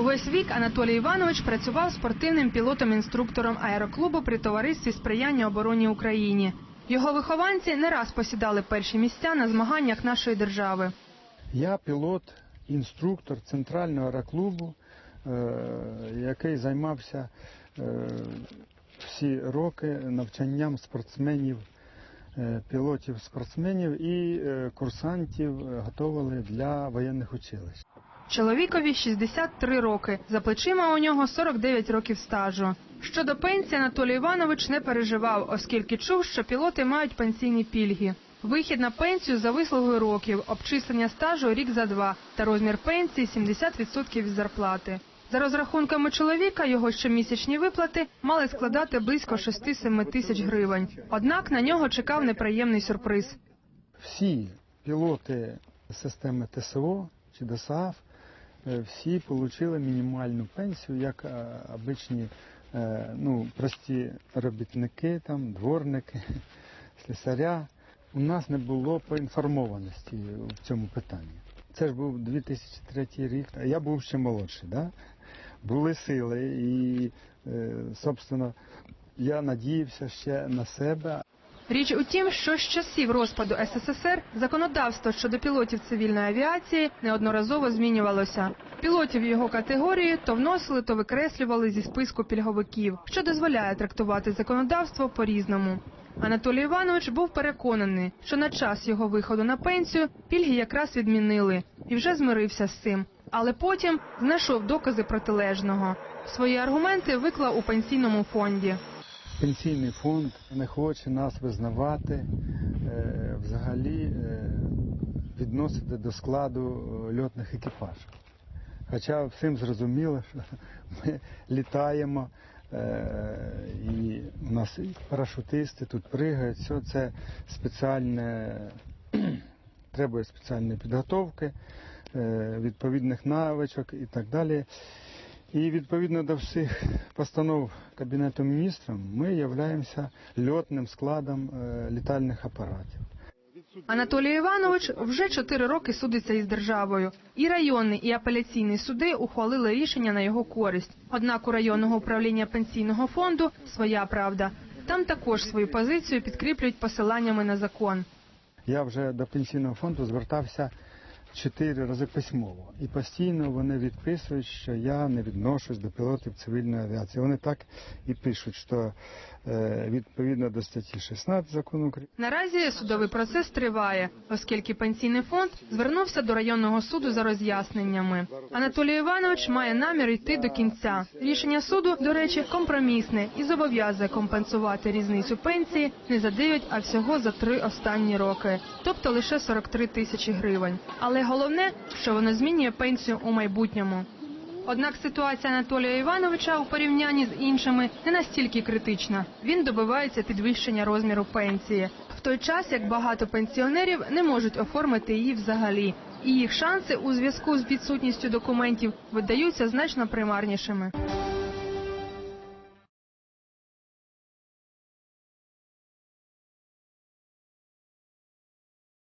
Увесь вік Анатолій Іванович працював спортивним пілотом-інструктором аероклубу при товаристві сприяння обороні Україні. Його вихованці не раз посідали перші місця на змаганнях нашої держави. Я пілот, інструктор центрального аероклубу, е, який займався е, всі роки навчанням спортсменів, е, пілотів-спортсменів і курсантів готували для воєнних училищ. Чоловікові 63 роки. За плечима у нього 49 років стажу. Щодо пенсії Анатолій Іванович не переживав, оскільки чув, що пілоти мають пенсійні пільги. Вихід на пенсію за вислугою років, обчислення стажу рік за два та розмір пенсії 70% від зарплати. За розрахунками чоловіка, його щомісячні виплати мали складати близько 6-7 тисяч гривень. Однак на нього чекав неприємний сюрприз. Всі пілоти системи ТСО чи ДСАФ всі отримали мінімальну пенсію, як е, обичні е, ну, прості робітники, там, дворники, слесаря. У нас не було поінформованості в цьому питанні. Це ж був 2003 рік, а я був ще молодший. Да? Були сили і, е, собственно, я надіявся ще на себе, Річ у тім, що з часів розпаду СССР законодавство щодо пілотів цивільної авіації неодноразово змінювалося. Пілотів його категорії то вносили, то викреслювали зі списку пільговиків, що дозволяє трактувати законодавство по-різному. Анатолій Іванович був переконаний, що на час його виходу на пенсію пільги якраз відмінили і вже змирився з цим. Але потім знайшов докази протилежного. Свої аргументи виклав у пенсійному фонді. Пенсійний фонд не хоче нас визнавати, е, взагалі е, відносити до складу е, льотних екіпажів. Хоча всім зрозуміло, що ми літаємо, і у нас і парашутисти тут пригають, все це спеціальне, требує спеціальної підготовки, відповідних навичок і так далі. І відповідно до всіх постанов Кабінету міністрів ми являємося льотним складом е, літальних апаратів. Анатолій Іванович вже чотири роки судиться із державою. І районний, і апеляційний суди ухвалили рішення на його користь. Однак у районного управління пенсійного фонду своя правда. Там також свою позицію підкріплюють посиланнями на закон. Я вже до пенсійного фонду звертався чотири рази письмово, і постійно вони відписують, що я не відношусь до пілотів цивільної авіації. Вони так і пишуть, що е, відповідно до статті 16 закону України. Наразі судовий процес триває, оскільки пенсійний фонд звернувся до районного суду за роз'ясненнями. Анатолій Іванович має намір йти до кінця. Рішення суду, до речі, компромісне і зобов'язує компенсувати різницю пенсії не за 9, а всього за три останні роки, тобто лише 43 тисячі гривень. Але головне, що воно змінює пенсію у майбутньому. Однак ситуація Анатолія Івановича у порівнянні з іншими не настільки критична. Він добивається підвищення розміру пенсії, в той час як багато пенсіонерів не можуть оформити її взагалі, і їх шанси у зв'язку з відсутністю документів видаються значно примарнішими.